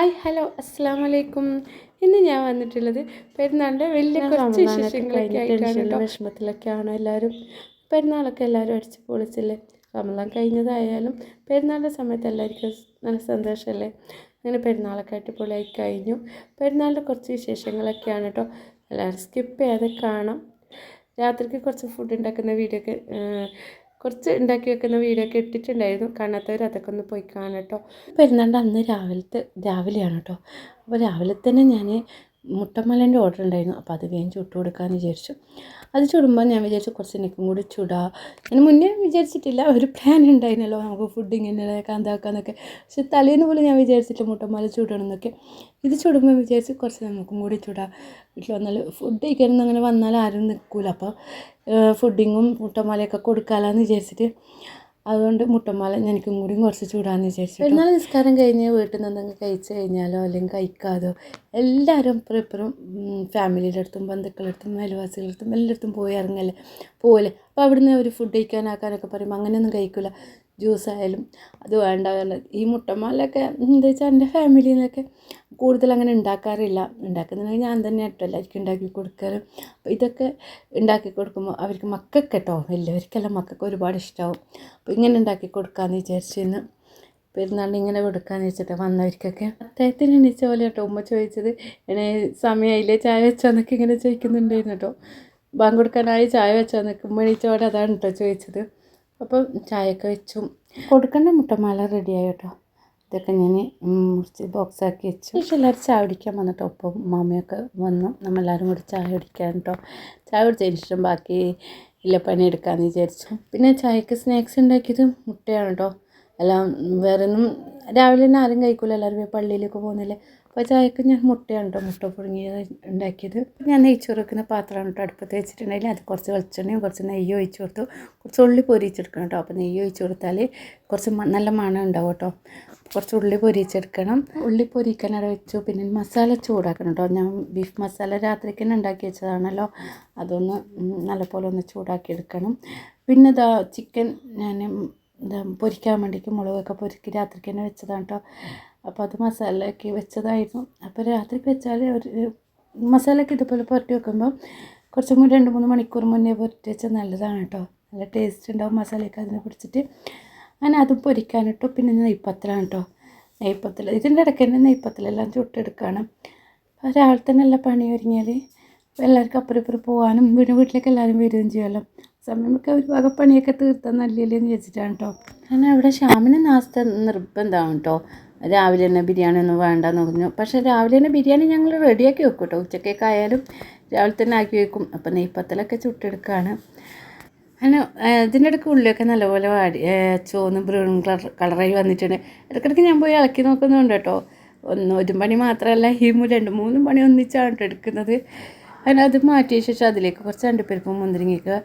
Hi hello അസ്സാം വലൈക്കും ഇന്ന് ഞാൻ വന്നിട്ടുള്ളത് പെരുന്നാളിന്റെ വലിയ കുറച്ച് വിശേഷങ്ങളൊക്കെ ആയിട്ടാണ് വിഷമത്തിലൊക്കെയാണ് എല്ലാവരും. പെരുന്നാളൊക്കെ എല്ലാവരും അടിച്ച് പൊളിച്ചില്ലേ? റമലാൻ കഴിഞ്ഞതായാലും പെരുന്നാളിന്റെ സമയത്ത് എല്ലാവർക്കും നല്ല സന്തോഷമല്ലേ? അങ്ങനെ പെരുന്നാളൊക്കെ അടിപൊളിയായി കഴിഞ്ഞു. പെരുന്നാളിന്റെ കുറച്ച് വിശേഷങ്ങളൊക്കെയാണ് കേട്ടോ എല്ലാവരും സ്കിപ്പ് ചെയ്യാതെ കാണാം. രാത്രിക്ക് കുറച്ച് ഫുഡ് ഉണ്ടാക്കുന്ന വീഡിയോ ഒക്കെ കുറച്ച് ഉണ്ടാക്കി വെക്കുന്ന വീഡിയോ ഒക്കെ ഇട്ടിട്ടുണ്ടായിരുന്നു. കാണാത്തവർ അതൊക്കെ ഒന്ന് പോയി കാണാം കേട്ടോ പെരുന്നാണ്ട് അന്ന് രാവിലത്തെ രാവിലെയാണ് കേട്ടോ അപ്പോൾ രാവിലെ തന്നെ ഞാൻ മുട്ടമലേന്റെ ഓർഡർ ഉണ്ടായിരുന്നു. അപ്പോൾ അത് വേഗം ചുട്ട് കൊടുക്കാമെന്ന് വിചാരിച്ചു. അത് ചുടുമ്പോൾ ഞാൻ വിചാരിച്ചു കുറച്ച് എനിക്കും കൂടി ചുടാ. ഞാൻ മുന്നേ വിചാരിച്ചിട്ടില്ല ഒരു പ്ലാൻ ഉണ്ടായിരുന്നല്ലോ നമുക്ക് ഫുഡ് ഇങ്ങനെ കാന്താക്കാന്നൊക്കെ പക്ഷെ തലേന്ന് പോലും ഞാൻ വിചാരിച്ചിട്ടില്ല മുട്ടമ്മല ചൂടണം എന്നൊക്കെ ഇത് ചുടുമ്പോൾ വിചാരിച്ച് കുറച്ച് നമുക്കും കൂടി ചുടാം. വീട്ടിൽ വന്നാൽ ഫുഡ് കഴിക്കാനൊന്നും അങ്ങനെ വന്നാൽ ആരും നിൽക്കില്ല അപ്പോൾ ഫുഡിങ്ങും മുട്ടമ്മലയൊക്കെ കൊടുക്കാമെന്ന് വിചാരിച്ചിട്ട് അതുകൊണ്ട് മുട്ടമാല എനിക്കും കൂടി കുറച്ച് ചൂടാന്ന് വിചാരിച്ചു എന്നാൽ നിസ്കാരം കഴിഞ്ഞ് വീട്ടിൽ നിന്ന് എന്തെങ്കിലും കഴിച്ച് കഴിഞ്ഞാലോ അല്ലെങ്കിൽ കഴിക്കാതോ എല്ലാവരും ഇപ്പുറം ഇപ്പുറം ഫാമിലിയുടെ അടുത്തും ബന്ധുക്കളുടെ അടുത്തും അയൽവാസികളുടെ അടുത്തും എല്ലായിടത്തും പോയി ഇറങ്ങല്ലേ? പോലെ. അപ്പോൾ അവിടുന്ന് ഒരു ഫുഡ് കഴിക്കാനാക്കാനൊക്കെ പറയുമ്പോൾ അങ്ങനെയൊന്നും കഴിക്കില്ല ജ്യൂസ് ആയാലും അത് വേണ്ട ഈ മുട്ടമാലൊക്കെ എന്താ വെച്ചാൽ എന്റെ ഫാമിലിയിൽ നിന്നൊക്കെ കൂടുതൽ അങ്ങനെ ഉണ്ടാക്കാറില്ല ഉണ്ടാക്കുന്നുണ്ടെങ്കിൽ ഞാൻ തന്നെ കേട്ടോ എല്ലാവർക്കും ഉണ്ടാക്കി കൊടുക്കാറ് അപ്പോൾ ഇതൊക്കെ ഉണ്ടാക്കി കൊടുക്കുമ്പോൾ അവർക്ക് മക്കൾക്ക് കേട്ടോ വലിയവർക്കെല്ലാം മക്കൾക്ക് ഒരുപാട് ഇഷ്ടമാവും അപ്പോൾ ഇങ്ങനെ ഉണ്ടാക്കി കൊടുക്കാമെന്ന് വിചാരിച്ചിരുന്നു. പെരുന്നാളിന് ഇങ്ങനെ കൊടുക്കാമെന്ന് വെച്ചിട്ട് വന്നവർക്കൊക്കെ അദ്ദേഹത്തിന് എണീച്ച പോലെ കേട്ടോ ഉമ്മ ചോദിച്ചത് എന്നെ സമയമായില്ലേ ചായ വെച്ചോന്നൊക്കെ ഇങ്ങനെ ചോദിക്കുന്നുണ്ടായിരുന്നു കേട്ടോ ബാങ്ക് കൊടുക്കാനായി ചായ വെച്ചോ? നിൽക്കുമ്പോൾ എണീച്ചോടെ അതാണ് കേട്ടോ ചോദിച്ചത്. അപ്പം ചായയൊക്കെ വെച്ചു. കൊടുക്കേണ്ട മുട്ടമാല റെഡിയായി കേട്ടോ. ഇതൊക്കെ ഞാൻ മുറിച്ച് ബോക്സാക്കി വെച്ചു. പക്ഷേ എല്ലാവരും ചായ കുടിക്കാൻ വന്നിട്ടോ ഒപ്പം മാമയൊക്കെ വന്നു. നമ്മളെല്ലാവരും കൂടി ചായ കുടിക്കാൻ കേട്ടോ. ചായ കുടിച്ചതിന് ശേഷം ബാക്കി ഇല്ല പണി എടുക്കാമെന്ന് വിചാരിച്ചു. പിന്നെ ചായക്ക് സ്നാക്സ് ഉണ്ടാക്കിയത് മുട്ടയാണ് കേട്ടോ. എല്ലാം വേറെ ഒന്നും രാവിലെ തന്നെ ആരും കഴിക്കില്ല എല്ലാവരും പള്ളിയിലേക്ക് പോകുന്നില്ലേ? അപ്പോൾ ചായക്ക് ഞാൻ മുട്ടയുണ്ടോ മുട്ട പുഴുങ്ങി ഉണ്ടാക്കിയത്. ഞാൻ നെയ്ച്ചോറ് വെക്കുന്ന പാത്രമാണ് കേട്ടോ അടുപ്പത്ത് വെച്ചിട്ടുണ്ടെങ്കിൽ അത് കുറച്ച് വെളിച്ചെണ്ണയും കുറച്ച് നെയ്യ് ഒഴിച്ച് കൊടുത്തു. കുറച്ച് ഉള്ളി പൊരിച്ചെടുക്കണം കേട്ടോ. അപ്പോൾ നെയ്യ് ഒഴിച്ച് കൊടുത്താൽ കുറച്ച് നല്ല മണം ഉണ്ടാവും കേട്ടോ. കുറച്ച് ഉള്ളി പൊരിച്ചെടുക്കണം ഉള്ളി പൊരിക്കാൻ അവിടെ വെച്ചു. പിന്നെ മസാല ചൂടാക്കണം കേട്ടോ. ഞാൻ ബീഫ് മസാല രാത്രിക്ക് തന്നെ ഉണ്ടാക്കി വെച്ചതാണല്ലോ. അതൊന്ന് നല്ലപോലെ ഒന്ന് ചൂടാക്കി എടുക്കണം പിന്നെ ഇതാ ചിക്കൻ ഞാൻ പൊരിക്കാൻ വേണ്ടിയിട്ട് മുളകൊക്കെ പൊരിക്കി രാത്രിക്ക് തന്നെ വെച്ചതാണ് കേട്ടോ. അപ്പോൾ അത് മസാലയൊക്കെ വെച്ചതായിരുന്നു. അപ്പോൾ രാത്രി വെച്ചാൽ ഒരു മസാലയൊക്കെ ഇതുപോലെ പുരട്ടി വെക്കുമ്പോൾ കുറച്ചും കൂടി രണ്ട് മൂന്ന് മണിക്കൂർ മുന്നേ പുരട്ടി വെച്ചാൽ നല്ലതാണ് കേട്ടോ. നല്ല ടേസ്റ്റ് ഉണ്ടാവും മസാലയൊക്കെ അതിനെ പിടിച്ചിട്ട് അങ്ങനെ അതും പൊരിക്കാനിട്ടു പിന്നെ നെയ്പ്പത്തലാണ് കേട്ടോ. നെയ്പ്പത്തൽ ഇതിന്റെ ഇടയ്ക്ക് തന്നെ നെയ്പ്പത്തലെല്ലാം ചുട്ടെടുക്കുകയാണ് അപ്പോൾ രാവിലെ തന്നെ എല്ലാ പണി ഒരുങ്ങിയാൽ എല്ലാവർക്കും അപ്പുറം ഇപ്പുറം പോകാനും വീട് വീട്ടിലേക്ക് എല്ലാവരും വരികയും ചെയ്യുമല്ലോ. സമയമൊക്കെ ഒരു വക പണിയൊക്കെ തീർത്താൽ നല്ലില്ലെന്ന് വെച്ചിട്ടാണ് കേട്ടോ. കാരണം അവിടെ ഷാമിന് നാസ്ത നിർബന്ധമാണ് കേട്ടോ. രാവിലെ തന്നെ ബിരിയാണി ഒന്നും വേണ്ടെന്ന് പറഞ്ഞു. പക്ഷേ രാവിലെ തന്നെ ബിരിയാണി ഞങ്ങൾ റെഡിയാക്കി വെക്കും കേട്ടോ. ഉച്ചക്കൊക്കെ ആയാലും രാവിലെ തന്നെ ആക്കി വെക്കും. അപ്പം നെയ്പ്പത്തലൊക്കെ ചുട്ടെടുക്കുകയാണ് അങ്ങനെ ഇതിന്റെ ഇടയ്ക്ക് ഉള്ളിയൊക്കെ നല്ലപോലെ വാടി ചുവന്ന് ബ്രൗൺ കളർ കളറായി വന്നിട്ടുണ്ട്. ഇടയ്ക്കിടയ്ക്ക് ഞാൻ പോയി ഇളക്കി നോക്കുന്നുണ്ട് കേട്ടോ. ഒന്ന് ഒരു പണി മാത്രമല്ല ഈ രണ്ട് മൂന്നും പണി ഒന്നിച്ചാണ് എടുക്കുന്നത്. അങ്ങനെ അത് മാറ്റിയ ശേഷം അതിലേക്ക് കുറച്ച് അണ്ടിപ്പരിപ്പും മുന്തിരിങ്ങയൊക്കെ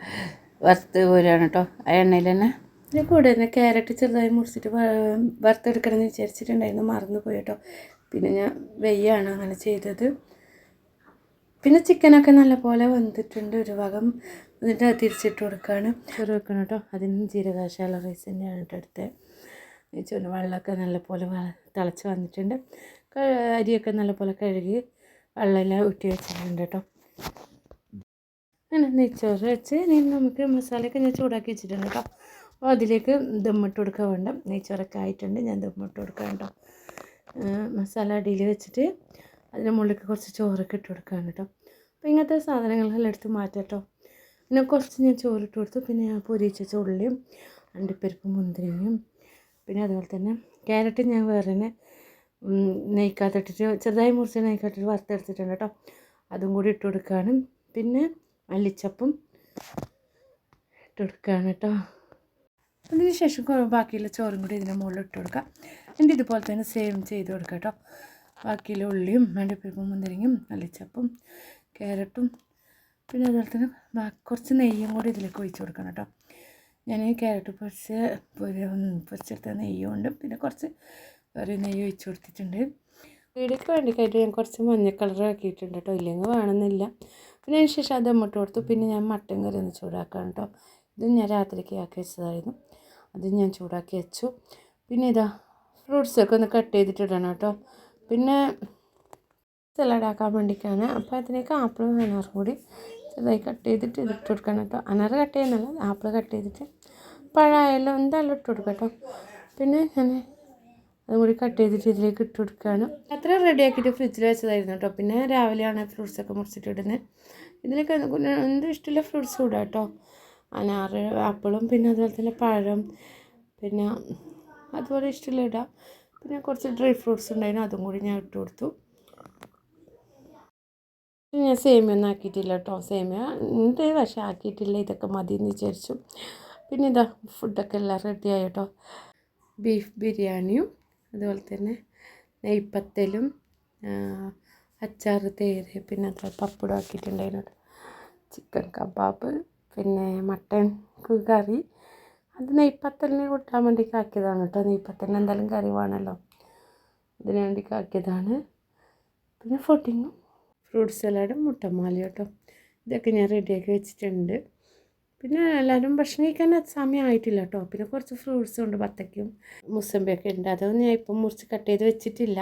വറുത്ത് പോരാണ് കേട്ടോ. ആ എണ്ണയിൽ തന്നെ ഇതിന് കൂടെ തന്നെ ക്യാരറ്റ് ചെറുതായി മുറിച്ചിട്ട് വറുത്തെടുക്കണം എന്ന് വിചാരിച്ചിട്ടുണ്ടായിരുന്നു. മറന്നു പോയി കേട്ടോ. പിന്നെ ഞാൻ വെയ്യാണ് അങ്ങനെ ചെയ്തത്. പിന്നെ ചിക്കനൊക്കെ നല്ലപോലെ വന്നിട്ടുണ്ട്. ഒരു ഭാഗം എന്നിട്ട് തിരിച്ചിട്ട് കൊടുക്കുകയാണ് ചോറ് വെക്കണം കേട്ടോ. അതിന് ജീരകാശാല റൈസ് തന്നെയാണ് കേട്ടോ എടുത്തത്. ചോറ് വെള്ളമൊക്കെ നല്ലപോലെ തിളച്ച് വന്നിട്ടുണ്ട്. അരിയൊക്കെ നല്ലപോലെ കഴുകി വെള്ളമെല്ലാം ഊറ്റി വെച്ചിട്ടുണ്ട് കേട്ടോ. അങ്ങനെ നെയ്ച്ചോറ് വെച്ച് നമുക്ക് മസാലയൊക്കെ ഞാൻ ചൂടാക്കി വെച്ചിട്ടുണ്ട് കേട്ടോ. അപ്പോൾ അതിലേക്ക് ദമ്മിട്ട് കൊടുക്കാൻ വേണ്ട. നെയ്ച്ചോറൊക്കെ ആയിട്ടുണ്ട് ഞാൻ ദമ്മിട്ട് കൊടുക്കാം കേട്ടോ. മസാല അടിയിൽ വെച്ചിട്ട് അതിന് മുകളിലേക്ക് കുറച്ച് ചോറൊക്കെ ഇട്ട് കൊടുക്കുകയാണ് കേട്ടോ. അപ്പോൾ ഇങ്ങനത്തെ സാധനങ്ങളെല്ലാം എടുത്ത് മാറ്റാം കേട്ടോ. പിന്നെ കുറച്ച് ഞാൻ ചോറിട്ട് കൊടുത്തു. പിന്നെ ഞാൻ പൊരിച്ച ഉള്ളിയും അണ്ടിപ്പരിപ്പും മുന്തിരിങ്ങയും പിന്നെ അതുപോലെ തന്നെ ക്യാരറ്റ് ഞാൻ വേറെ തന്നെ നെയ്ക്കാത്തിട്ടിട്ട് ചെറുതായി മുറിച്ച് നെയ്ക്കാത്തിട്ട് വറുത്തെടുത്തിട്ടുണ്ട് കേട്ടോ. അതും കൂടി ഇട്ട് കൊടുക്കുകയാണ് പിന്നെ മല്ലിച്ചപ്പും ഇട്ട് കൊടുക്കുകയാണ് കേട്ടോ. അതിന് ശേഷം ബാക്കിയുള്ള ചോറും കൂടി ഇതിന്റെ മുകളിൽ ഇട്ട് കൊടുക്കാം. എന്നിട്ട് ഇതുപോലെ തന്നെ സേവ് ചെയ്ത് കൊടുക്കാം കേട്ടോ. ബാക്കിയുള്ള ഉള്ളിയും വേണ്ടപ്പരിപ്പും മുന്തിരിങ്ങയും അല്ലിച്ചപ്പും ക്യാരറ്റും പിന്നെ അതുപോലെ തന്നെ കുറച്ച് നെയ്യും കൂടി ഇതിലേക്ക് ഒഴിച്ച് കൊടുക്കണം കേട്ടോ. ഞാൻ ഈ ക്യാരറ്റ് പൊരിച്ച് പൊരിച്ചെടുത്ത നെയ്യും ഉണ്ട്. പിന്നെ കുറച്ച് വേറെ നെയ്യ് ഒഴിച്ച് കൊടുത്തിട്ടുണ്ട്. വീടിക്ക് വേണ്ടിക്കായിട്ട് ഞാൻ കുറച്ച് മഞ്ഞ കളർ ആക്കിയിട്ടുണ്ട് കേട്ടോ. ഇല്ലെങ്കിൽ വേണമെന്നില്ല. പിന്നെ അതിന് ശേഷം അത് അമ്മട്ട് കൊടുത്തു. പിന്നെ ഞാൻ മട്ടൻ കറി ഒന്ന് ചൂടാക്കാം കേട്ടോ. ഇത് ഞാൻ രാത്രിക്ക് ആക്കി വെച്ചതായിരുന്നു. അത് ഞാൻ ചൂടാക്കി വെച്ചു. പിന്നെ ഇതാ ഫ്രൂട്ട്സൊക്കെ ഒന്ന് കട്ട് ചെയ്തിട്ടിടണം കേട്ടോ. പിന്നെ സലാഡാക്കാൻ വേണ്ടിയിട്ടാണ് അപ്പോൾ അതിലേക്ക് ആപ്പിളും അനാറും കൂടി ചെറുതായി കട്ട് ചെയ്തിട്ട് ഇതിട്ട് കൊടുക്കണം കേട്ടോ. അനാറ് കട്ട് ചെയ്യുന്നല്ല ആപ്പിൾ കട്ട് ചെയ്തിട്ട് പഴമായാലും എന്തായാലും ഇട്ട് കൊടുക്കാം കേട്ടോ. പിന്നെ ഞാൻ അതും കൂടി കട്ട് ചെയ്തിട്ട് ഇതിലേക്ക് ഇട്ട് കൊടുക്കുകയാണ്. അത്ര റെഡിയാക്കിയിട്ട് ഫ്രിഡ്ജിൽ വെച്ചതായിരുന്നു കേട്ടോ. പിന്നെ രാവിലെയാണ് ഫ്രൂട്ട്സൊക്കെ മുറിച്ചിട്ട് ഇടുന്നത്. ഇതിലേക്ക് എന്തും ഇഷ്ടമുള്ള ഫ്രൂട്ട്സ് ഇടാം കേട്ടോ. അനാറ് ആപ്പിളും പിന്നെ അതുപോലെ തന്നെ പഴം പിന്നെ അതുപോലെ ഇഷ്ടമുള്ള ഇടാം. പിന്നെ കുറച്ച് ഡ്രൈ ഫ്രൂട്ട്സ് ഉണ്ടായിരുന്നു അതും കൂടി ഞാൻ ഇട്ട് കൊടുത്തു. ഞാൻ സേമിയ ഒന്നും ആക്കിയിട്ടില്ല കേട്ടോ. സേമിയ ഉണ്ട് പക്ഷേ ആക്കിയിട്ടില്ല. ഇതൊക്കെ മതി എന്ന് വിചാരിച്ചു. പിന്നെ ഇതാ ഫുഡൊക്കെ എല്ലാം റെഡിയായി കേട്ടോ. ബീഫ് ബിരിയാണിയും അതുപോലെ തന്നെ നെയ്പ്പത്തലും അച്ചാർ തേര് പിന്നെ അതുപോലെ പപ്പടം ആക്കിയിട്ടുണ്ടായിരുന്നു. ചിക്കൻ കബാബ് പിന്നെ മട്ടൻ കറി. അത് നെയ്പ്പത്തലിന് കൂട്ടാൻ വേണ്ടി കാക്കിയതാണ് കേട്ടോ. നെയ്പ്പത്തലിന് എന്തായാലും കറി വേണമല്ലോ. അതിന് വേണ്ടി കാക്കിയതാണ് പിന്നെ ഫുഡിങ്ങും ഫ്രൂട്ട് സലാഡും മുട്ടമാലി കേട്ടോ. ഇതൊക്കെ ഞാൻ റെഡിയാക്കി വെച്ചിട്ടുണ്ട്. പിന്നെ എല്ലാവരും ഭക്ഷണം കഴിക്കാൻ സമയമായിട്ടില്ല കേട്ടോ. പിന്നെ കുറച്ച് ഫ്രൂട്ട്സും ഉണ്ട് ബത്തക്കും മുസമ്പിയൊക്കെ ഉണ്ട്. അതൊന്നും ഞാൻ ഇപ്പം മുറിച്ച് കട്ട് ചെയ്ത് വെച്ചിട്ടില്ല.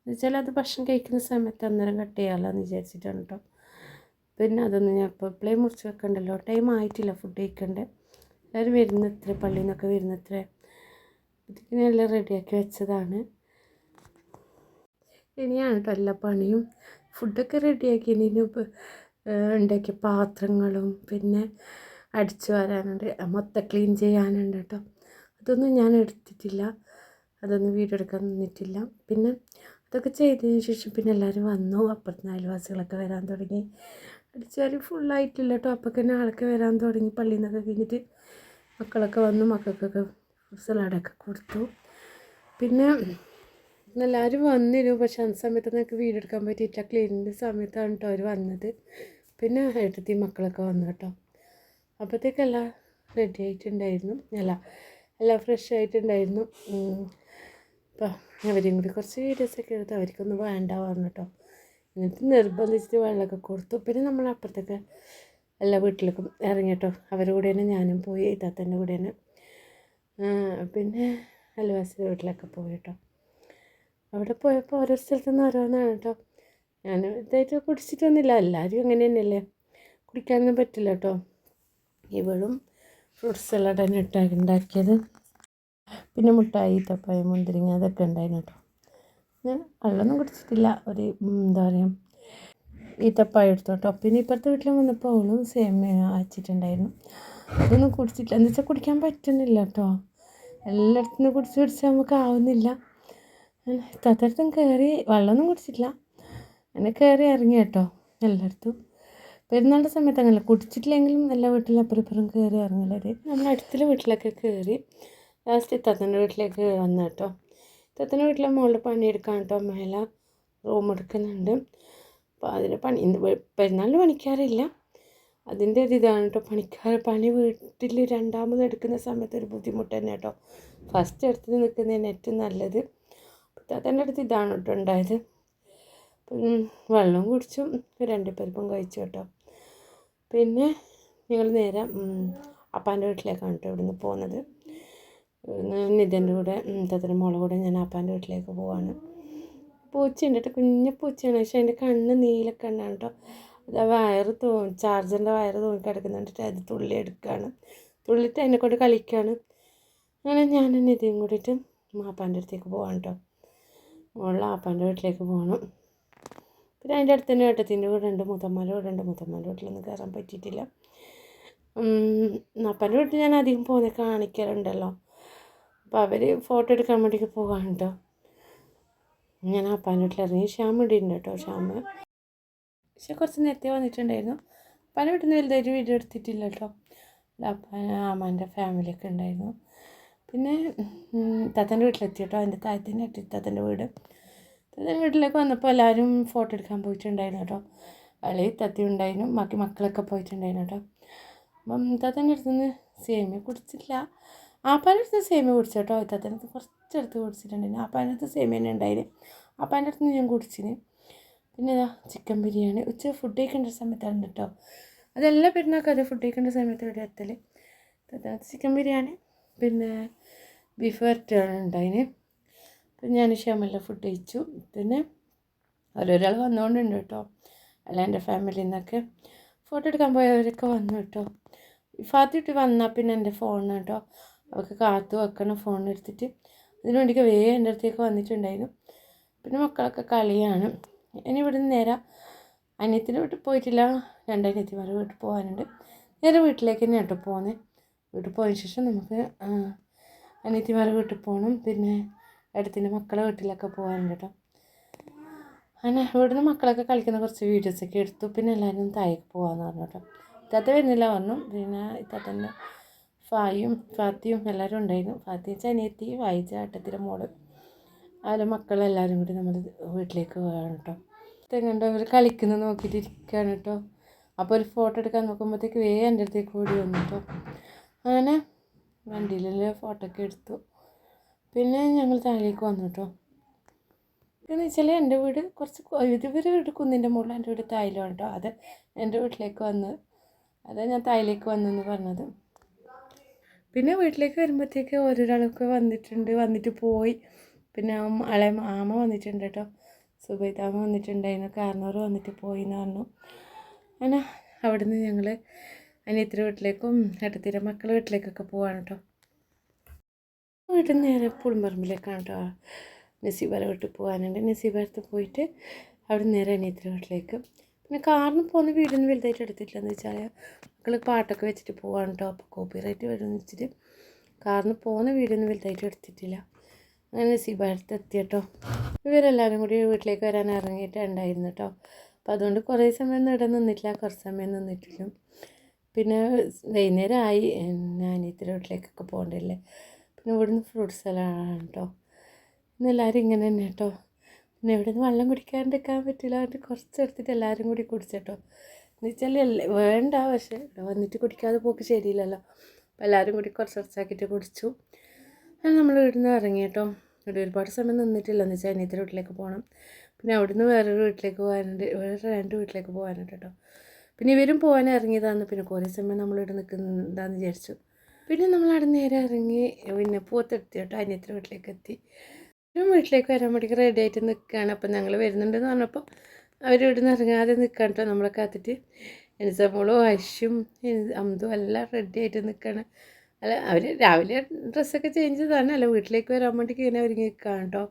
എന്നുവെച്ചാൽ അത് ഭക്ഷണം കഴിക്കുന്ന സമയത്ത് അന്നേരം കട്ട് ചെയ്യാമല്ലോ എന്ന് വിചാരിച്ചിട്ടാണ് കേട്ടോ. പിന്നെ അതൊന്നും ഞാൻ ഇപ്പോൾ പ്ലേ മുറിച്ച് വെക്കണ്ടല്ലോ. ടൈം ആയിട്ടില്ല ഫുഡ് കഴിക്കണ്ടേ. എല്ലാവരും വരുന്നത്ര പള്ളിയിൽ നിന്നൊക്കെ വരുന്നത്ര ഇതിനെല്ലാം എല്ലാം റെഡിയാക്കി വെച്ചതാണ്. ഇനിയാണ് കേട്ടോ എല്ലാ പണിയും. ഫുഡൊക്കെ റെഡിയാക്കി ഇനി ഉണ്ടാക്കിയ പാത്രങ്ങളും പിന്നെ അടിച്ചു വരാനുണ്ട്. മൊത്തം ക്ലീൻ ചെയ്യാനുണ്ട് കേട്ടോ അതൊന്നും ഞാൻ എടുത്തിട്ടില്ല. അതൊന്നും വീഡിയോ എടുക്കാൻ നിന്നിട്ടില്ല. പിന്നെ അതൊക്കെ ചെയ്തതിന് ശേഷം പിന്നെ എല്ലാവരും വന്നു. അപ്പുറത്തുനിന്ന് അയൽവാസികളൊക്കെ വരാൻ തുടങ്ങി. അടിച്ചു ഫുൾ ഫുള്ളായിട്ടില്ല കേട്ടോ അപ്പോൾ തന്നെ ആളൊക്കെ വരാൻ തുടങ്ങി. പള്ളിയിൽ നിന്നൊക്കെ കഴിഞ്ഞിട്ട് മക്കളൊക്കെ വന്നു. മക്കൾക്കൊക്കെ സലാഡൊക്കെ കൊടുത്തു. പിന്നെ എല്ലാവരും വന്നിരുന്നു. പക്ഷെ അന്ന് സമയത്ത് നിങ്ങൾക്ക് വീഡിയോ എടുക്കാൻ പറ്റിയിട്ടില്ല. ക്ലീനിന്റെ സമയത്താണ് കേട്ടോ അവർ വന്നത്. പിന്നെ ഏട്ടത്തി മക്കളൊക്കെ വന്നു കേട്ടോ അപ്പോഴത്തേക്കെല്ലാം റെഡി ആയിട്ടുണ്ടായിരുന്നു. അല്ല എല്ലാം ഫ്രഷ് ആയിട്ടുണ്ടായിരുന്നു. അപ്പം അവരെയും കൂടി കുറച്ച് വീഡിയോസൊക്കെ എടുത്ത് അവർക്കൊന്നും വേണ്ട പറഞ്ഞു കേട്ടോ എന്നിട്ട് നിർബന്ധിച്ചിട്ട് വെള്ളമൊക്കെ കൊടുത്തു. പിന്നെ നമ്മൾ അപ്പുറത്തൊക്കെ എല്ലാ വീട്ടിലേക്കും ഇറങ്ങിയിട്ടോ അവരുടെ കൂടെ തന്നെ ഞാനും പോയി ഇത്താത്തന്റെ കൂടെ തന്നെ. പിന്നെ അയൽവാസിയുടെ വീട്ടിലൊക്കെ പോയി കേട്ടോ. അവിടെ പോയപ്പോൾ ഓരോ സ്ഥലത്തു നിന്ന് ഓരോന്നാണ് കേട്ടോ. ഞാൻ ഇതായിട്ട് കുടിച്ചിട്ടൊന്നുമില്ല. എല്ലാവരും അങ്ങനെ തന്നെയല്ലേ. കുടിക്കാനൊന്നും പറ്റില്ല കേട്ടോ. ഇവളും ഫ്രൂട്ട്സ് സലാഡ് തന്നെ ഇട്ടാക്കി ഉണ്ടാക്കിയത്. പിന്നെ മുട്ടായി തപ്പായ മുന്തിരിങ്ങ അതൊക്കെ ഉണ്ടായിരുന്നു കേട്ടോ. വെള്ളമൊന്നും കുടിച്ചിട്ടില്ല. ഒരു എന്താ പറയുക ഈത്തപ്പായ എടുത്തു കേട്ടോ. പിന്നെ ഇപ്പുറത്തെ വീട്ടിൽ വന്നപ്പോൾ അവളും സെയിം അയച്ചിട്ടുണ്ടായിരുന്നു അതൊന്നും കുടിച്ചിട്ടില്ല. എന്താ വെച്ചാൽ കുടിക്കാൻ പറ്റുന്നില്ല കേട്ടോ. എല്ലായിടത്തും കുടിച്ച് കുടിച്ച് നമുക്ക് ആവുന്നില്ല. തത്തടത്തും കയറി വെള്ളമൊന്നും കുടിച്ചിട്ടില്ല. അങ്ങനെ കയറി ഇറങ്ങി കേട്ടോ എല്ലായിടത്തും. പെരുന്നാളുടെ സമയത്ത് അങ്ങനെ കുടിച്ചിട്ടില്ലെങ്കിലും എല്ലാ വീട്ടിലും അപ്പുറം ഇപ്പുറം കയറി ഇറങ്ങലത് നമ്മൾ അടുത്തുള്ള വീട്ടിലൊക്കെ കയറി ലാസ്റ്റ് തത്തന്റെ വീട്ടിലേക്ക് വന്നു കേട്ടോ. തത്തന്റെ വീട്ടിലെ മോളുടെ പണിയെടുക്കാൻ കേട്ടോ മേല റൂം എടുക്കുന്നുണ്ട്. അപ്പോൾ അതിന് പണി പെരുന്നാളിന് പണിക്കാറില്ല അതിന്റെ ഒരു ഇതാണ് കേട്ടോ പണിക്കാർ പണി വീട്ടിൽ രണ്ടാമത് എടുക്കുന്ന സമയത്ത് ഒരു ബുദ്ധിമുട്ട് തന്നെ കേട്ടോ ഫസ്റ്റ് എടുത്ത് നിൽക്കുന്നതിന് ഏറ്റവും നല്ലത്. താത്തന്റെ അടുത്ത് ഇതാണ് കേട്ടോ ഉണ്ടായത്. വെള്ളം കുടിച്ചും രണ്ട് പരിപ്പും കഴിച്ചു കേട്ടോ പിന്നെ ഞങ്ങൾ നേരെ അപ്പാന്റെ വീട്ടിലേക്കാണ് കേട്ടോ ഇവിടുന്ന് പോകുന്നത് നിതിന്റെ കൂടെ തത്തിന്റെ മോളെ കൂടെ ഞാൻ അപ്പാന്റെ വീട്ടിലേക്ക് പോവാണ്. പൂച്ചയുണ്ട് കേട്ടോ കുഞ്ഞു പൂച്ചയാണ് പക്ഷെ അതിന്റെ കണ്ണ് നീല കണ്ണാണ് കേട്ടോ. അത് വയറ് തോ ചാർജറിന്റെ വയറ് തൂങ്ങി കിടക്കുന്നുണ്ടിട്ട് അത് തുള്ളി എടുക്കുകയാണ്. തുള്ളിട്ട് അതിനെ കൊണ്ട് കളിക്കുകയാണ്. അങ്ങനെ ഞാൻ നിതിയും കൂടിയിട്ട് മാപ്പാന്റെ അടുത്തേക്ക് പോവാണ് കേട്ടോ. മോളിൽ ആപ്പാന്റെ വീട്ടിലേക്ക് പോകണം പിന്നെ അതിന്റെ അടുത്ത് തന്നെ ഏട്ടത്തിന്റെ വീടുണ്ട് മുത്തമ്മന്റെ വീടുണ്ട് മുത്തമ്മന്റെ വീട്ടിലൊന്നും കയറാൻ പറ്റിയിട്ടില്ല. അപ്പന്റെ വീട്ടിൽ ഞാൻ അധികം പോകുന്നത് കാണിക്കലുണ്ടല്ലോ. അപ്പോൾ അവർ ഫോട്ടോ എടുക്കാൻ വേണ്ടിയിട്ട് പോകാൻ കേട്ടോ ഞാൻ ആ വീട്ടിൽ ഇറങ്ങി ശ്യാം ഉണ്ട് കേട്ടോ ശ്യാം. പക്ഷെ കുറച്ച് നേരത്തെ വന്നിട്ടുണ്ടായിരുന്നു. പനവീട്ടിൽ വീട്ടിൽ നിന്ന് വലുതായിട്ട് വീഡിയോ എടുത്തിട്ടില്ല കേട്ടോ. അപ്പം അമ്മാന്റെ ഫാമിലിയൊക്കെ ഉണ്ടായിരുന്നു. പിന്നെ താത്തന്റെ വീട്ടിലെത്തി കേട്ടോ. അതിന്റെ താഴത്തിന്റെ എത്തി താത്തന്റെ വീട്. താത്തന്റെ വീട്ടിലേക്ക് വന്നപ്പോൾ എല്ലാവരും ഫോട്ടോ എടുക്കാൻ പോയിട്ടുണ്ടായിരുന്നു കേട്ടോ. അളി തത്തി ഉണ്ടായിരുന്നു. ബാക്കി മക്കളൊക്കെ പോയിട്ടുണ്ടായിരുന്നു കേട്ടോ. അപ്പം താത്തന്റെ അടുത്തുനിന്ന് സേമിയ കുടിച്ചില്ല. ആപ്പാന്റെ അടുത്ത് സേമിയ കുടിച്ചു കേട്ടോ താത്തന്റെ അടുത്ത് കുറച്ചെടുത്ത് കുടിച്ചിട്ടുണ്ടായിരുന്നു ആപ്പാന്റെ അടുത്ത് സേമിയ തന്നെ ഉണ്ടായിരുന്നു ആപ്പാന്റെ അടുത്ത് ഞാൻ കുടിച്ചിന്. പിന്നെ ഇതാ ചിക്കൻ ബിരിയാണി. ഉച്ച ഫുഡ് കഴിക്കേണ്ട സമയത്താണ് കേട്ടോ. അതെല്ലാം പെരുന്നാൾക്ക് അത് ഫുഡ് കഴിക്കേണ്ട സമയത്ത് ഇവിടെ എത്തൽ ചിക്കൻ ബിരിയാണി പിന്നെ ബീഫ് വരട്ടുകയാണ് ഉണ്ടായിന്. പിന്നെ ഞാൻ ക്ഷമല്ല ഫുഡ് കഴിച്ചു. പിന്നെ ഓരോരാൾ വന്നുകൊണ്ടുണ്ട് കേട്ടോ. അല്ല എന്റെ ഫാമിലിയിൽ നിന്നൊക്കെ ഫോട്ടോ എടുക്കാൻ പോയവരൊക്കെ വന്നു കേട്ടോ. ഫാത്തിട്ട് വന്നാൽ പിന്നെ എന്റെ ഫോണ് കേട്ടോ. അവൾക്ക് കാത്തു വെക്കണം ഫോൺ എടുത്തിട്ട്. അതിനു വേണ്ടിക്ക് വേഗം എന്റെ അടുത്തേക്ക് വന്നിട്ടുണ്ടായിരുന്നു. പിന്നെ മക്കളൊക്കെ കളിയാണ്. ഇനി ഇവിടുന്ന് നേരെ അനിയത്തിന്റെ വീട്ടിൽ പോയിട്ടില്ല. രണ്ടനിയത്തിമാരുടെ വീട്ടിൽ പോകാനുണ്ട്. നേരെ വീട്ടിലേക്ക് തന്നെ കേട്ടോ പോകുന്നത്. വീട്ടിൽ പോയതിന് ശേഷം നമുക്ക് അനിയത്തിമാരുടെ വീട്ടിൽ പോകണം. പിന്നെ അടുത്തിന്റെ മക്കളെ വീട്ടിലൊക്കെ പോകാനുണ്ട് കേട്ടോ. അങ്ങനെ ഇവിടുന്ന് മക്കളൊക്കെ കളിക്കുന്ന കുറച്ച് വീഡിയോസൊക്കെ എടുത്തു. പിന്നെ എല്ലാവരും താഴേക്ക് പോകാമെന്ന് പറഞ്ഞു കേട്ടോ. ഇത്താത്ത വരുന്നില്ല പറഞ്ഞു. പിന്നെ ഇത്താത്തന്റെ ഫായും ഫാത്തിയും എല്ലാവരും ഉണ്ടായിരുന്നു. ഫാത്തി ചനിയെത്തി വായിച്ച ആട്ടത്തിലെ മോൾ. അവരെ മക്കളെല്ലാവരും കൂടി നമ്മൾ വീട്ടിലേക്ക് പോകാണ് കേട്ടോ തെങ്ങണ്ട അവർ കളിക്കുന്നത് നോക്കിയിട്ട് ഇരിക്കുകയാണ് കേട്ടോ അപ്പോൾ ഒരു ഫോട്ടോ എടുക്കാൻ നോക്കുമ്പോഴത്തേക്ക് വേഗം എന്റെ അടുത്തേക്ക് ഓടി വന്നു കേട്ടോ അങ്ങനെ വണ്ടിയിലെ ഫോട്ടോ ഒക്കെ എടുത്തു. പിന്നെ ഞങ്ങൾ താഴേക്ക് വന്നു കേട്ടോ എന്ന് വെച്ചാൽ എന്റെ വീട് കുറച്ച് ഇതുവരെ വീട് കുന്നിന്റെ മുകളിൽ എന്റെ വീട് തായിലാണ് കേട്ടോ അത് എന്റെ വീട്ടിലേക്ക് വന്ന് അതാണ് ഞാൻ തായിലേക്ക് വന്നെന്ന് പറഞ്ഞത്. പിന്നെ വീട്ടിലേക്ക് വരുമ്പോഴത്തേക്ക് ഓരോരാളൊക്കെ വന്നിട്ടുണ്ട്. വന്നിട്ട് പോയി. പിന്നെ ആളെ മാമ വന്നിട്ടുണ്ട് കേട്ടോ. സുബൈതാമ വന്നിട്ടുണ്ടായിരുന്നു കാരണവർ വന്നിട്ട് പോയി എന്ന് പറഞ്ഞു. അങ്ങനെ അവിടുന്ന് ഞങ്ങൾ അനിയത്തിന്റെ വീട്ടിലേക്കും ഏട്ടത്തിന്റെ മക്കളുടെ വീട്ടിലേക്കൊക്കെ പോവാണ് കേട്ടോ. വീട്ടിൽ നിന്ന് നേരെ പുളിമ്പറമ്പിലേക്കാണ് കേട്ടോ. നസീബാരെ വീട്ടിൽ പോകാനുണ്ട് നസീബാരത്ത് പോയിട്ട് അവിടെ നേരെ അനിയത്തിന്റെ വീട്ടിലേക്ക് പിന്നെ കാറിന് പോകുന്ന വീടൊന്നും വലുതായിട്ട് എടുത്തിട്ടില്ല എന്ന് വെച്ചാൽ മക്കൾ പാട്ടൊക്കെ വെച്ചിട്ട് പോകാൻ കേട്ടോ അപ്പോൾ കോപ്പി റൈറ്റ് വരുമെന്ന് വെച്ചിട്ട്. കാറിന് പോകുന്ന വീടൊന്നും വലുതായിട്ട് എടുത്തിട്ടില്ല. അങ്ങനെ സിബാരത്ത് എത്തി കേട്ടോ ഇവരെല്ലാവരും കൂടി വീട്ടിലേക്ക് വരാൻ ഇറങ്ങിയിട്ട് ഇറങ്ങിയിട്ടുണ്ടായിരുന്നു കേട്ടോ. അപ്പോൾ അതുകൊണ്ട് കുറേ സമയം ഇവിടെ നിന്നിട്ടില്ല കുറച്ച് സമയം നിന്നിട്ടില്ല. പിന്നെ വൈകുന്നേരം ആയി ഇത്തിരി വീട്ടിലേക്കൊക്കെ പോകണ്ടല്ലേ പിന്നെ ഇവിടുന്ന് ഫ്രൂട്ട്സ് എല്ലാം കേട്ടോ. ഇന്നെല്ലാവരും ഇങ്ങനെ തന്നെ കേട്ടോ. പിന്നെ ഇവിടെ നിന്ന് വെള്ളം കുടിക്കാണ്ടിരിക്കാൻ പറ്റില്ല അതുകൊണ്ട് കുറച്ച് എടുത്തിട്ട് എല്ലാവരും കൂടി കുടിച്ചിട്ടോ. എന്ന് വെച്ചാൽ വേണ്ട പക്ഷേ വന്നിട്ട് കുടിക്കാതെ പോക്ക് ശരിയില്ലല്ലോ. അപ്പോൾ എല്ലാവരും കൂടി കുറച്ച് കുറച്ചാക്കിയിട്ട് കുടിച്ചു. അങ്ങനെ നമ്മൾ ഇവിടുന്ന് ഇറങ്ങി കേട്ടോ. ഇവിടെ ഒരുപാട് സമയം നിന്നിട്ടില്ല. എന്ന് വെച്ചാൽ അനിയത്തിന്റെ വീട്ടിലേക്ക് പോകണം. പിന്നെ അവിടുന്ന് വേറൊരു വീട്ടിലേക്ക് പോകാനുണ്ട്. വേറെ രണ്ട് വീട്ടിലേക്ക് പോകാനുണ്ട് കേട്ടോ. പിന്നെ ഇവരും പോകാൻ ഇറങ്ങിയതാണ് പിന്നെ കുറേ സമയം നമ്മളിവിടെ നിൽക്കുന്നതാന്ന് വിചാരിച്ചു. പിന്നെ നമ്മൾ അവിടെ നേരെ ഇറങ്ങി പിന്നെ പൂത്തെത്തി കേട്ടോ. അനിയത്തിന്റെ വീട്ടിലേക്ക് എത്തി. വീട്ടിലേക്ക് വരാൻ വേണ്ടി റെഡി ആയിട്ട് നിൽക്കുകയാണ് അപ്പം ഞങ്ങൾ വരുന്നുണ്ടെന്ന് പറഞ്ഞപ്പോൾ അവർ ഇവിടെ നിന്ന് ഇറങ്ങാതെ നിൽക്കാൻ കേട്ടോ നമ്മളെ കാത്തിട്ട്. എനിസമോളും അശും അമ്പതും എല്ലാം റെഡി ആയിട്ട് നിൽക്കുകയാണ് അല്ല അവർ രാവിലെ ഡ്രസ്സൊക്കെ ചേഞ്ച് ചെയ്താണ് അല്ല വീട്ടിലേക്ക് വരാൻ വേണ്ടിക്ക് ഇങ്ങനെ ഒരുങ്ങി നിൽക്കുകയാണ് കേട്ടോ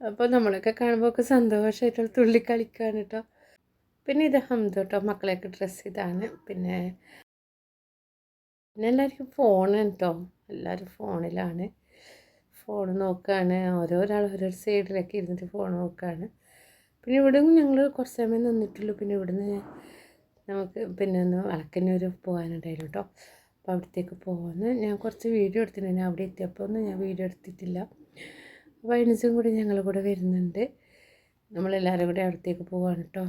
അപ്പോൾ നമ്മളൊക്കെ കാണുമ്പോൾ ഒക്കെ സന്തോഷമായിട്ടുള്ള തുള്ളി കളിക്കുകയാണ് കേട്ടോ പിന്നെ ഇത് ഹംദു കേട്ടോ മക്കളെയൊക്കെ ഡ്രസ്സ് ഇതാണ് പിന്നെ പിന്നെ എല്ലാവർക്കും ഫോണാണ് കേട്ടോ എല്ലാവരും ഫോണിലാണ് ഫോൺ നോക്കുകയാണ് ഓരോരാൾ ഓരോ സൈഡിലൊക്കെ ഇരുന്നിട്ട് ഫോൺ നോക്കുകയാണ് പിന്നെ ഇവിടെ ഞങ്ങൾ കുറച്ച് സമയം നിന്നിട്ടുള്ളൂ. പിന്നെ ഇവിടുന്ന് നമുക്ക് പിന്നെ ഒന്ന് വളക്കന്നൂർ പോകാനുണ്ടായിരുന്നു കേട്ടോ അപ്പോൾ അവിടത്തേക്ക് പോകുന്നു ഞാൻ കുറച്ച് വീഡിയോ എടുത്തിട്ടുണ്ട് അവിടെ എത്തിയപ്പോൾ ഒന്നും ഞാൻ വീഡിയോ എടുത്തിട്ടില്ല. അപ്പോൾ കൂടി ഞങ്ങൾ കൂടെ വരുന്നുണ്ട്. നമ്മളെല്ലാവരും കൂടെ അവിടത്തേക്ക് പോവാണ് കേട്ടോ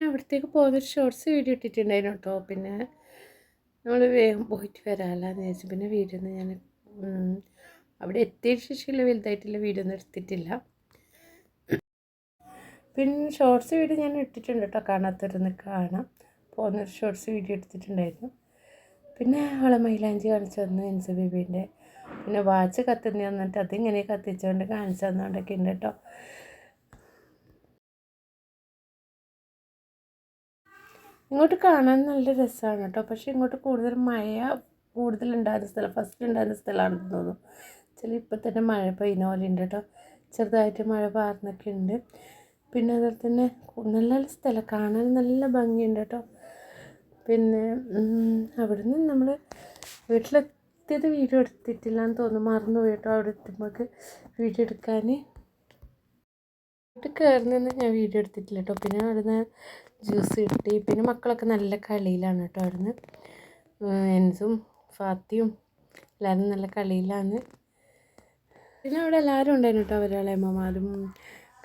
അവിടത്തേക്ക് പോകുന്നൊരു ഷോർട്സ് വീഡിയോ ഇട്ടിട്ടുണ്ടായിരുന്നു കേട്ടോ പിന്നെ നമ്മൾ വേഗം പോയിട്ട് വരാമല്ലാന്ന് വിചാരിച്ചു. പിന്നെ വീഡിയോ ഒന്നും ഞാൻ അവിടെ എത്തിയ ശേഷമുള്ള വലുതായിട്ടുള്ള വീഡിയോ എടുത്തിട്ടില്ല. പിന്നെ ഷോർട്സ് വീഡിയോ ഞാൻ ഇട്ടിട്ടുണ്ട് കേട്ടോ കാണാത്തൊരുന്ന് കാണാം. പോകുന്നൊരു ഷോർട്സ് വീഡിയോ എടുത്തിട്ടുണ്ടായിരുന്നു. പിന്നെ അവളെ മൈലാഞ്ചി കാണിച്ചു തന്നു എൻസ് ബേബീന്റെ. പിന്നെ വാച്ച് കത്തുന്ന വന്നിട്ട് അതിങ്ങനെ കത്തിച്ചുകൊണ്ട് കാണിച്ചു തന്നുകൊണ്ടൊക്കെ ഉണ്ട് കേട്ടോ. ഇങ്ങോട്ട് കാണാൻ നല്ല രസമാണ് കേട്ടോ. പക്ഷേ ഇങ്ങോട്ട് കൂടുതൽ മഴ കൂടുതലുണ്ടായിരുന്ന സ്ഥലം ഫസ്റ്റ് ഉണ്ടായിരുന്ന സ്ഥലമാണെന്ന് തോന്നുന്നു. ചില ഇപ്പം തന്നെ മഴ പെയ്യുന്ന പോലെ ഉണ്ട് കേട്ടോ. ചെറുതായിട്ട് മഴ പാർന്നൊക്കെ ഉണ്ട്. പിന്നെ അതുപോലെ തന്നെ നല്ല നല്ല സ്ഥലം കാണാൻ നല്ല ഭംഗിയുണ്ട് കേട്ടോ. പിന്നെ അവിടുന്ന് നമ്മൾ വീട്ടിലെത്തിയത് വീഡിയോ എടുത്തിട്ടില്ല എന്ന് തോന്നുന്നു. മറന്നു പോയി കേട്ടോ അവിടെ എത്തുമ്പോൾ വീഡിയോ എടുക്കാൻ വീട്ടിൽ നിന്ന് ഞാൻ വീഡിയോ എടുത്തിട്ടില്ല കേട്ടോ പിന്നെ അവിടുന്ന് ജ്യൂസ് കിട്ടി. പിന്നെ മക്കളൊക്കെ നല്ല കളിയിലാണ് കേട്ടോ അവിടുന്ന്. എൻസും ഫാത്തിയും എല്ലാവരും നല്ല കളിയിലാണ്. പിന്നെ അവിടെ എല്ലാവരും ഉണ്ടായിരുന്നു കേട്ടോ അവരുടെ അമ്മമാരും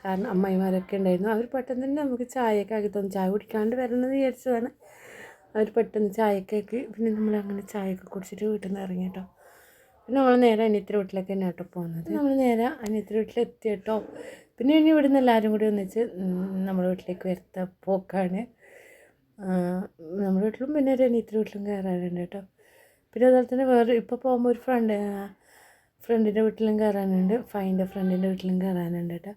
കാരണം അമ്മായിമാരൊക്കെ ഉണ്ടായിരുന്നു. അവർ പെട്ടെന്ന് തന്നെ നമുക്ക് ചായയൊക്കെ ആക്കി തന്നു. ചായ കുടിക്കാണ്ട് വരണമെന്ന് വിചാരിച്ചതാണ്. അവർ പെട്ടെന്ന് ചായയൊക്കെ ആക്കി. പിന്നെ നമ്മൾ അങ്ങനെ ചായയൊക്കെ കുടിച്ചിട്ട് വീട്ടിൽ നിന്ന് ഇറങ്ങി കേട്ടോ പിന്നെ നമ്മൾ നേരെ അനിയത്തിന്റെ വീട്ടിലേക്ക് തന്നെ കേട്ടോ പോകുന്നത് നമ്മൾ നേരെ അനിയത്തിന്റെ വീട്ടിലെത്തി കേട്ടോ പിന്നെ ഇനി ഇവിടുന്ന് എല്ലാവരും കൂടി ഒന്നിച്ച് നമ്മുടെ വീട്ടിലേക്ക് വരുത്ത പോക്കാണ്. നമ്മുടെ വീട്ടിലും പിന്നെ ഒരു അനിയത്തിന്റെ വീട്ടിലും കയറാനുണ്ട് കേട്ടോ. പിന്നെ അതുപോലെ തന്നെ വേറെ ഇപ്പോൾ പോകുമ്പോൾ ഒരു ഫ്രണ്ട് ഫ്രണ്ടിന്റെ വീട്ടിലും കയറാനുണ്ട്. ഫൈന്റെ ഫ്രണ്ടിന്റെ വീട്ടിലും കയറാനുണ്ട് കേട്ടോ.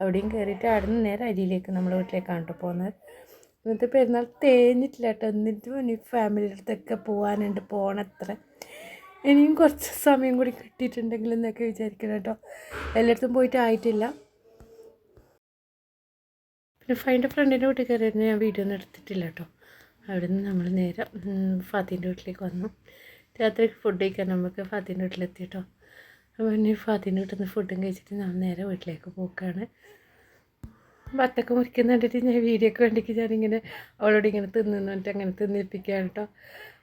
അവിടെയും കയറിയിട്ട് അവിടെ നിന്ന് നേരെ അരിയിലേക്ക് നമ്മുടെ വീട്ടിലേക്കാണ് കേട്ടോ പോകുന്നത്. ഇന്നത്തെ പെരുന്നാൾ തേഞ്ഞിട്ടില്ല കേട്ടോ. എന്നിട്ട് ഇനി ഫാമിലിയുടെ അടുത്തൊക്കെ പോകാനുണ്ട് പോകണത്ര ഇനിയും കുറച്ച് സമയം കൂടി കിട്ടിയിട്ടുണ്ടെങ്കിൽ എന്നൊക്കെ വിചാരിക്കണം കേട്ടോ. എല്ലായിടത്തും പോയിട്ട് ആയിട്ടില്ല. പിന്നെ ഫൈന്റെ ഫ്രണ്ടിന്റെ വീട്ടിൽ കയറിയിരുന്നു ഞാൻ വീഡിയോ ഒന്നും എടുത്തിട്ടില്ല കേട്ടോ. അവിടെ നിന്ന് നമ്മൾ നേരെ ഫാത്തിന്റെ വീട്ടിലേക്ക് വന്നു. രാത്രിക്ക് ഫുഡ് കഴിക്കാൻ നമുക്ക് ഫാത്തിന്റെ വീട്ടിലെത്തി കേട്ടോ. അപ്പോൾ ഇനി ഫാത്തിന്റെ വീട്ടിൽ നിന്ന് ഫുഡും കഴിച്ചിട്ട് ഞാൻ നേരെ വീട്ടിലേക്ക് പോക്കാണ്. വത്തക്ക മുറിക്കുന്ന കണ്ടിട്ട് ഞാൻ വീഡിയോക്ക് വേണ്ടിക്ക് ഞാനിങ്ങനെ അവളോട് ഇങ്ങനെ തിന്നിട്ട് അങ്ങനെ തിന്നിപ്പിക്കുകയാണ് കേട്ടോ.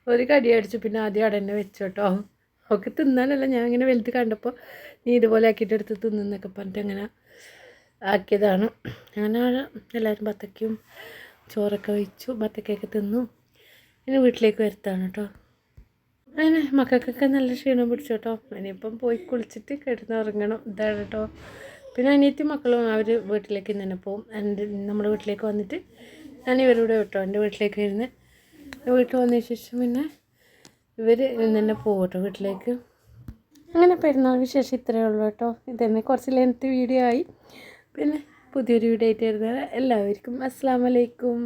ഒരു കടി അടിച്ചു പിന്നെ ആദ്യം അവിടെ തന്നെ വെച്ചു കേട്ടോ. അവൾക്ക് തിന്നാനല്ല ഞാൻ ഇങ്ങനെ വലുത് കണ്ടപ്പോൾ നീ ഇതുപോലെ ആക്കിയിട്ട് എടുത്ത് തിന്നൊക്കെ പറഞ്ഞിട്ട് അങ്ങനെ ആക്കിയതാണ്. അങ്ങനെ എല്ലാവരും ബത്തക്കയും ചോറൊക്കെ വെച്ചു. ബത്തക്കയൊക്കെ തിന്നു. ഇനി വീട്ടിലേക്ക് വരുത്താണ് കേട്ടോ അങ്ങനെ മക്കൾക്കൊക്കെ നല്ല ക്ഷീണം പിടിച്ചു കേട്ടോ ഇനിയിപ്പം പോയി കുളിച്ചിട്ട് കിടന്ന് കിടന്നുറങ്ങണം ഇതാണ് കേട്ടോ പിന്നെ അനിയത്തി മക്കളും അവർ വീട്ടിലേക്ക് തന്നെ പോവും. എന്റെ നമ്മുടെ വീട്ടിലേക്ക് വന്നിട്ട് ഞാൻ ഇവരുടെ കേട്ടോ എന്റെ വീട്ടിലേക്ക് വരുന്നത് വീട്ടിൽ വന്നതിന് ശേഷം പിന്നെ ഇവർ തന്നെ പോകും കേട്ടോ വീട്ടിലേക്ക്. അങ്ങനെ പെരുന്നാൾ വിശേഷം ഇത്രയേ ഉള്ളൂ കേട്ടോ ഇതന്നെ കുറച്ച് ലെങ്ത്ത് വീഡിയോ ആയി. പിന്നെ പുതിയൊരു വീഡിയോ ആയിട്ട് വരുന്നത് എല്ലാവർക്കും അസ്സാം വലൈക്കും